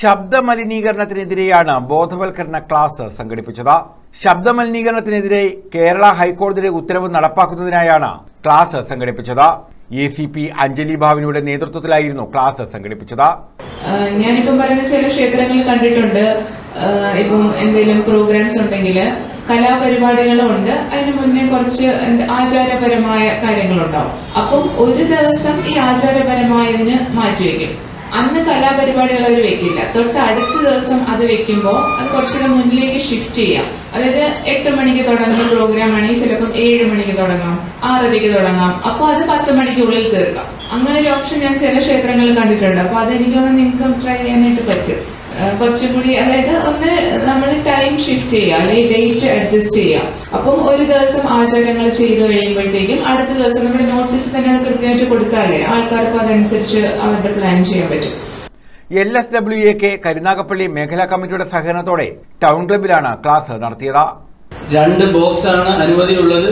ശബ്ദ മലിനീകരണത്തിനെതിരെയാണ് ബോധവൽക്കരണ ക്ലാസ് സംഘടിപ്പിച്ചത്. ശബ്ദമലിനീകരണത്തിനെതിരെ കേരള ഹൈക്കോടതിയുടെ ഉത്തരവ് നടപ്പാക്കുന്നതിനായാണ് ക്ലാസ് സംഘടിപ്പിച്ചത്. എ സി പി അഞ്ജലി ഭാവിനിയുടെ നേതൃത്വത്തിലായിരുന്നു ക്ലാസ് സംഘടിപ്പിച്ചത്. ഞാനിപ്പം പറയുന്ന ചില ക്ഷേത്രങ്ങൾ കണ്ടിട്ടുണ്ട്. ഇപ്പം എന്തെങ്കിലും പ്രോഗ്രാംസ് ഉണ്ടെങ്കിൽ കലാപരിപാടികളും ഉണ്ട് അതിന് മുന്നേ കുറച്ച് ആചാരപരമായ കാര്യങ്ങളുണ്ടാവും. അപ്പം ഒരു ദിവസം ഈ ആചാരപരമായതിന് മാറ്റിവെക്കും. അന്ന് കലാപരിപാടികൾ അവർ വെക്കില്ല. തൊട്ട് അടുത്ത ദിവസം അത് വെക്കുമ്പോൾ അത് കുറച്ചുകൂടെ മുന്നിലേക്ക് ഷിഫ്റ്റ് ചെയ്യാം. അതായത് എട്ട് മണിക്ക് തുടങ്ങുന്ന പ്രോഗ്രാം ആണെങ്കിൽ ചിലപ്പം ഏഴ് മണിക്ക് തുടങ്ങാം ആറരയ്ക്ക് തുടങ്ങാം. അപ്പൊ അത് പത്ത് മണിക്കുള്ളിൽ തീർക്കാം. അങ്ങനെ ഒരു ഓപ്ഷൻ ഞാൻ ചില ക്ഷേത്രങ്ങളിൽ കണ്ടിട്ടുണ്ട്. അപ്പൊ അതെനിക്കൊന്ന് നിങ്ങൾക്കും ട്രൈ ചെയ്യാനായിട്ട് പറ്റും. കുറച്ചുകൂടി കുറച്ചും കൂടി അതായത് ഒന്ന് നമ്മൾ ടൈം ഷിഫ്റ്റ് ചെയ്യുക അല്ലെങ്കിൽ ഡേറ്റ് അഡ്ജസ്റ്റ് ചെയ്യുക. അപ്പം ഒരു ദിവസം ആചാരങ്ങൾ ചെയ്തു കഴിയുമ്പോഴത്തേക്കും അടുത്ത ദിവസം നമ്മുടെ നോട്ടീസ് തന്നെ അത് കൃത്യമായിട്ട് കൊടുത്താലേ ആൾക്കാർക്ക് അതനുസരിച്ച് അവരുടെ പ്ലാൻ ചെയ്യാൻ പറ്റും. L S W A K Karunagappally മേഖലാ കമ്മിറ്റിയുടെ സഹകരണത്തോടെ ടൗൺ ക്ലബിലാണ് ക്ലാസ് നടത്തിയത്. രണ്ട് ബോക്സ് ആണ് അനുമതിയുള്ളത്.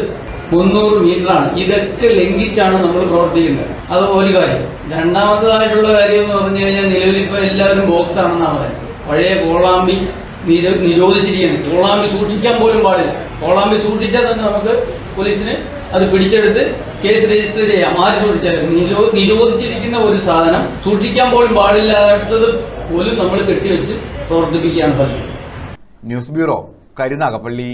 മുന്നൂറ് മീറ്റർ ആണ് ഇതൊക്കെ ലംഘിച്ചാണ് നമ്മൾ പ്രവർത്തിക്കുന്നത് അത് ഒരു കാര്യം. രണ്ടാമതായിട്ടുള്ള കാര്യം എന്ന് പറഞ്ഞു കഴിഞ്ഞാൽ നിലവിൽ ഇപ്പൊ എല്ലാവരും ബോക്സ് ആണെന്നാണ് പറയുന്നത്. പഴയ കോളാമ്പി നിര നിരോധിച്ചിരിക്കുന്നത് കോളാമ്പി സൂക്ഷിക്കാൻ പോലും പാടില്ല. കോളാമ്പി സൂക്ഷിച്ചാൽ തന്നെ നമുക്ക് പോലീസിന് അത് പിടിച്ചെടുത്ത് കേസ് രജിസ്റ്റർ ചെയ്യാം. ആര് സൂക്ഷിച്ചാലും. നിരോ നിരോധിച്ചിരിക്കുന്ന ഒരു സാധനം സൂക്ഷിക്കാൻ പോലും പാടില്ലാത്തത് പോലും നമ്മൾ കെട്ടിവെച്ച് പ്രവർത്തിപ്പിക്കുകയാണ് പതിവ്. News bureau Karunagappally.